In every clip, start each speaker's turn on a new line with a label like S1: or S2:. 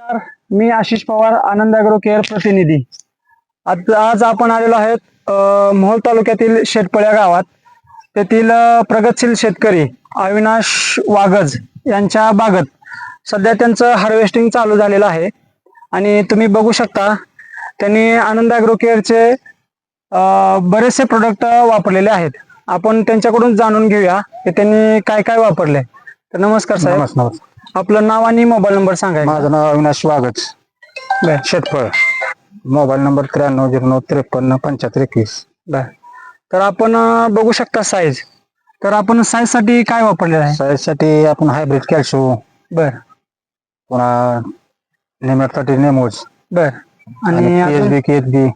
S1: नमस्कार. मी Ashish Pawar Anand agro care प्रतिनिधी. आज आज आपण आलेलो आहेत मोहोळ तालुक्यातील शेटपळ्या गावात. तेथील प्रगतशील शेतकरी अविनाश वागज यांच्या बागत सध्या त्यांचं हार्वेस्टिंग चालू झालेलं आहे. आणि तुम्ही बघू शकता त्यांनी आनंद अॅग्रो केअरचे बरेचसे प्रोडक्ट वापरलेले आहेत. आपण त्यांच्याकडून जाणून घेऊया की त्यांनी काय काय वापरले. तर नमस्कार साहेब.
S2: नमस्कार.
S1: आपलं नाव आणि मोबाईल नंबर सांगाय
S2: माझं नाव अविनाश वागच शेतफळ. मोबाईल नंबर त्र्याण्णव झिरो नऊ त्रेपन्न पंच्याहत्तर एकवीस.
S1: बर. तर आपण अं, बघू शकता साईज तर आपण साईजसाठी काय वापरलेलं आहे?
S2: साईजसाठी आपण हायब्रिड कॅल्शिओ
S1: बर.
S2: पुन्हा नेमॅटसाठी नेमोज
S1: बर. आणि
S2: पीएचबी केएचबी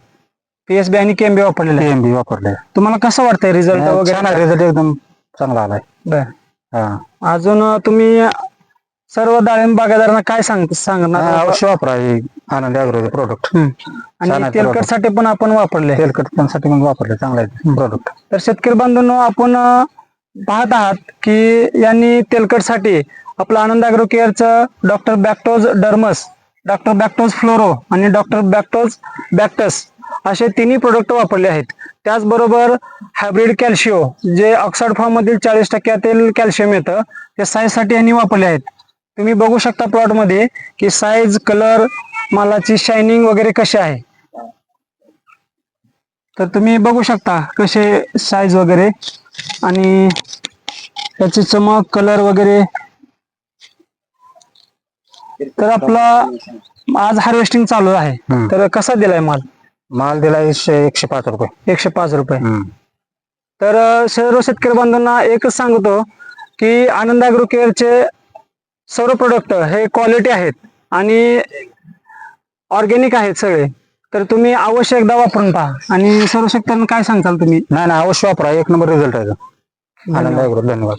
S1: पीएसबी आणि केएमबी वापरलेलं आहे.
S2: केएमबी वापरले
S1: तुम्हाला कसं वाटतंय रिझल्ट वगैरे?
S2: रिझल्ट एकदम चांगला आलाय.
S1: बर.
S2: हा.
S1: अजून अं, तुम्ही सर्व डाळिंब बागायदारांना काय सांग सांगणार?
S2: अवश्य वापरा हे आनंद अॅग्रोचे प्रोडक्ट
S1: आणि तेलकटसाठी पण आपण वापरले.
S2: तेलकटसाठी पण वापरले चांगला प्रोडक्ट
S1: तर शेतकरी बांधवांनो आपण पाहत आहात की यांनी तेलकटसाठी आपलं Anand agro केअरचं doctor Bacto's Derma doctor Bacto's Fluoro आणि डॉक्टर बॅक्टोज बॅक्टस असे तिन्ही प्रोडक्ट वापरले आहेत. त्याचबरोबर हायब्रिड कॅल्शिओ जे ऑक्साइड फॉर्म मधील चाळीस टक्क्यातील कॅल्शियम येतं ते साईजसाठी यांनी वापरले आहेत. तुम्ही बघू शकता प्लॉटमध्ये की साईज कलर मालाची शायनिंग वगैरे कशी आहे. तर तुम्ही बघू शकता कसे साईज वगैरे आणि त्याची चमक कलर वगैरे. तर आपला आज हार्वेस्टिंग चालू आहे. तर कसा दिलाय माल?
S2: माल दिला एकशे पाच रुपये.
S1: एकशे पाच रुपये. तर सर्व शेतकरी बांधवांना एकच सांगतो की आनंद केअरचे सर्व प्रोडक्ट हे क्वालिटी आहेत आणि ऑर्गॅनिक आहेत सगळे. तर तुम्ही अवश्य एकदा वापरून पहा. आणि सर्व शेतकऱ्यांना काय सांगताल तुम्ही?
S2: नाही नाही अवश्य वापरा. एक नंबर रिझल्ट आहे धन्यवाद.